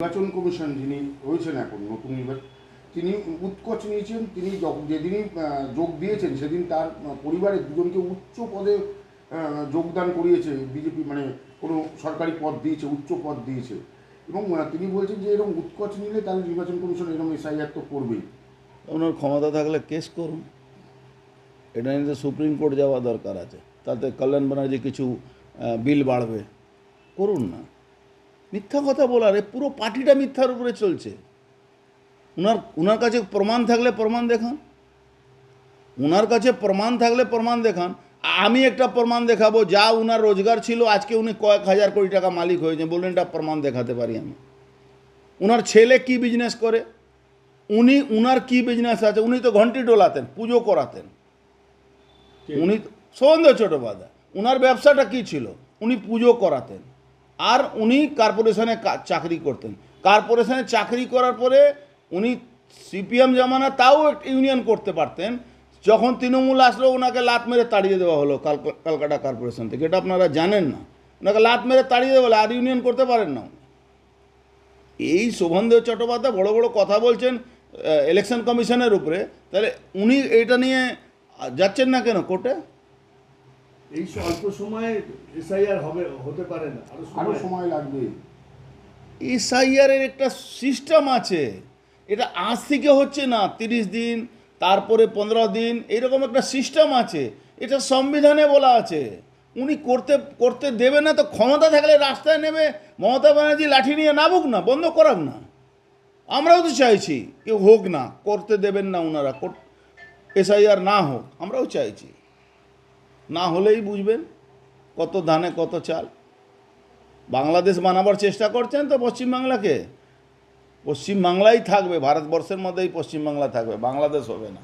নির্বাচন কমিশন যিনি রয়েছেন এখন, নতুন তিনি উৎকোচ নিয়েছেন, তিনি যেদিনই যোগ দিয়েছেন, সেদিন তার পরিবারের দুজনকে উচ্চ পদে যোগদান করিয়েছে বিজেপি মানে কোনো সরকারি পদ দিয়েছে, উচ্চ পদ দিয়েছে। এবং তিনি বলছেন যে এরকম উৎকোচ নিলে তাহলে নির্বাচন কমিশন এরকম এসআইআর তো করবেই। ওনার ক্ষমতা থাকলে কেস করুন। এটা নিয়ে সুপ্রিম কোর্ট যাওয়া দরকার আছে। তাতে কল্যাণ ব্যানার্জি কিছু বিল বাড়বে। করুন না। মিথ্যা কথা বলার এ পুরো পার্টিটা মিথ্যার উপরে চলছে। উনার উনার কাছে প্রমাণ থাকলে প্রমাণ দেখান। উনার কাছে প্রমাণ থাকলে প্রমাণ দেখান। আমি একটা প্রমাণ দেখাবো যা উনার রোজগার ছিল আজকে উনি কয়েক হাজার কোটি টাকা মালিক হয়েছে বললেন এটা প্রমাণ দেখাতে পারি আমি। উনার ছেলে কি বিজনেস করে? উনি উনার কি বিজনেস আছে? উনি তো ঘন্টি ডোলাতেন পুজো করাতেন। উনি সৌন্দর্য চট্টোপাধ্যায়। উনার ব্যবসাটা কি ছিল? উনি পুজো করাতেন। আর উনি কর্পোরেশনে চাকরি করতেন। কর্পোরেশনে চাকরি করার পরে উনি সিপিএম জামানা তাও একটা ইউনিয়ন করতে পারতেন। যখন তৃণমূল আসলো, ওনাকে লাত মেরে তাড়িয়ে দেওয়া হলো কালকা- কলকাতা কর্পোরেশন থেকে। এটা আপনারা জানেন না। ওনাকে লাত মেরে তাড়িয়ে দেওয়া হলো, আর ইউনিয়ন করতে পারেন না এই শোভনদেব চট্টোপাধ্যায় বড় বড় কথা বলছেন ইলেকশন কমিশনের উপরে। তাহলে উনি এটা নিয়ে যাচ্ছেন না কেন কোর্টে? এই অল্প সময়ে এসআইআর হবে হতে পারে না। আরও সময় লাগবে। এসআইআরের একটা সিস্টেম আছে। এটা আজ থেকে হচ্ছে না তিরিশ দিন তারপরে পনেরো দিন এরকম একটা সিস্টেম আছে। এটা সংবিধানে বলা আছে। উনি করতে করতে দেবে না তো ক্ষমতা থাকলে রাস্তায় নেবে মমতা ব্যানার্জি লাঠি নিয়ে নামুক না বন্ধ করাক না। আমরাও তো চাইছি কেউ হোক না করতে দেবেন না ওনারা এসআইআর না হোক আমরাও চাইছি। না হলেই বুঝবেন কত ধানে কত চাল। বাংলাদেশ বানাবার চেষ্টা করছেন তো পশ্চিমবাংলাকে। পশ্চিমবাংলাই থাকবে, ভারতবর্ষের মধ্যেই পশ্চিমবাংলা থাকবে, বাংলাদেশ হবে না।